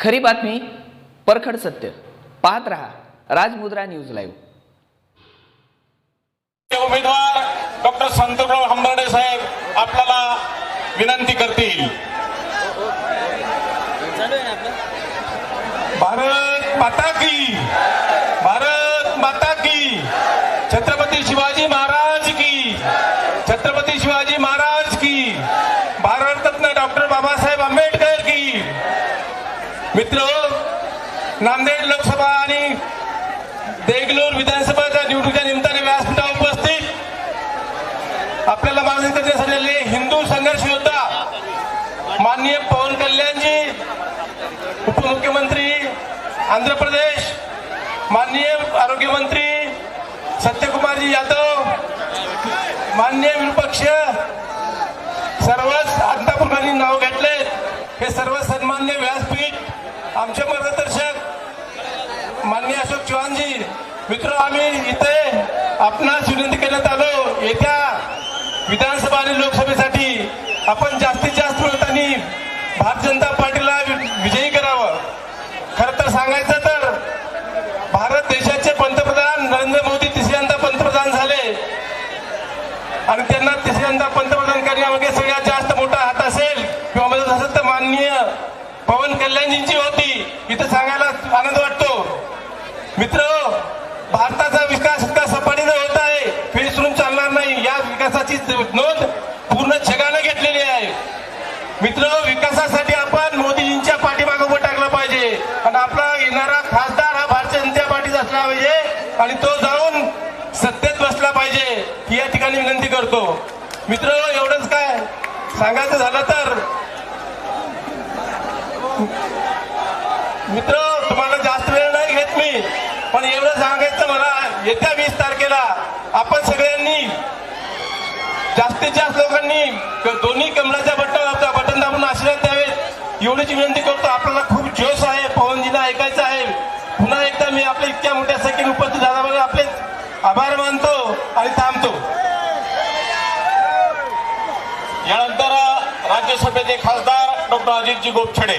खरी बातमी परखड सत्य. पाहत रहा राजमुद्रा न्यूज लाईव्ह. उमेदवार डॉक्टर संतराव हंबर्डे साहेब आपल्याला विनंती करतील. भारत माता की भारत माता की. छत्रपती शिवाजी महाराज की छत्रपती शिवाजी महाराज की भारतरत्न डॉक्टर बाबासाहेब आंबेडकर की मित्र नांदेड लोकसभा आणि देगलूर विधानसभाच्या निवडणुकीच्या निमित्ताने व्यासपीठावर उपस्थित आपल्याला मागणी करण्यात हिंदू संघर्ष योद्धा माननीय पवन कल्याणजी उपमुख्यमंत्री आंध्र प्रदेश माननीय आरोग्यमंत्री सत्यकुमारजी यादव माननीय विपक्ष सर्वच अंतापूर्वांनी नाव घेतले हे सर्व सन्मान्य व्यासपीठ आमचे मार्गदर्शक माननीय अशोक चव्हाणजी मित्र आम्ही इथे आपणास विनंती करण्यात आलो येत्या विधानसभा आणि लोकसभेसाठी आपण जास्तीत जास्त मतांनी भारतीय जनता पार्टीला वि- विजयी करावं. खरं तर सांगायचं तर भारत देशाचे पंतप्रधान नरेंद्र मोदी तिसऱ्यांदा पंतप्रधान झाले. आणि त्यांना तिसऱ्यांदा पंतप्रधान करण्यामागे सगळ्यात जास्त मोठा हात असेल किंवा मदत असेल तर माननीय पवन कल्याणजींची होती. इथं सांगायला आनंद वाटतो. मित्र भारताचा विकास इतका सपाटीनं होत आहे. हे विसरून चालणार नाही. या विकासाची नोंद पूर्ण जगानं घेतलेली आहे. मित्र विकासासाठी आपण मोदीजींच्या पाठीमागे उभं टाकलं पाहिजे. आणि आपला येणारा खासदार हा भारतीय जनता पार्टीचा असला पाहिजे. आणि तो जाऊन सत्तेत बसला पाहिजे. ही या ठिकाणी विनंती करतो. मित्र एवढंच काय? सांगायचं झालं तर मित्र तुम्हाला जास्त वेळ नाही घेत मी पण एवढं सांगायचं मला येत्या वीस तारखेला आपण सगळ्यांनी जास्तीत जास्त लोकांनी दोन्ही कमलाच्या बटन बटन दाबून आशीर्वाद द्यावेत एवढीच विनंती करतो. आपल्याला खूप जोश आहे. पवनजीला ऐकायचं आहे. पुन्हा एकदा मी आपल्या इतक्या मोठ्या संख्येने उपस्थित झाल्याबद्दल आपले आभार मानतो आणि थांबतो. यानंतर राज्यसभेचे खासदार डॉक्टर अजितजी गोपछडे.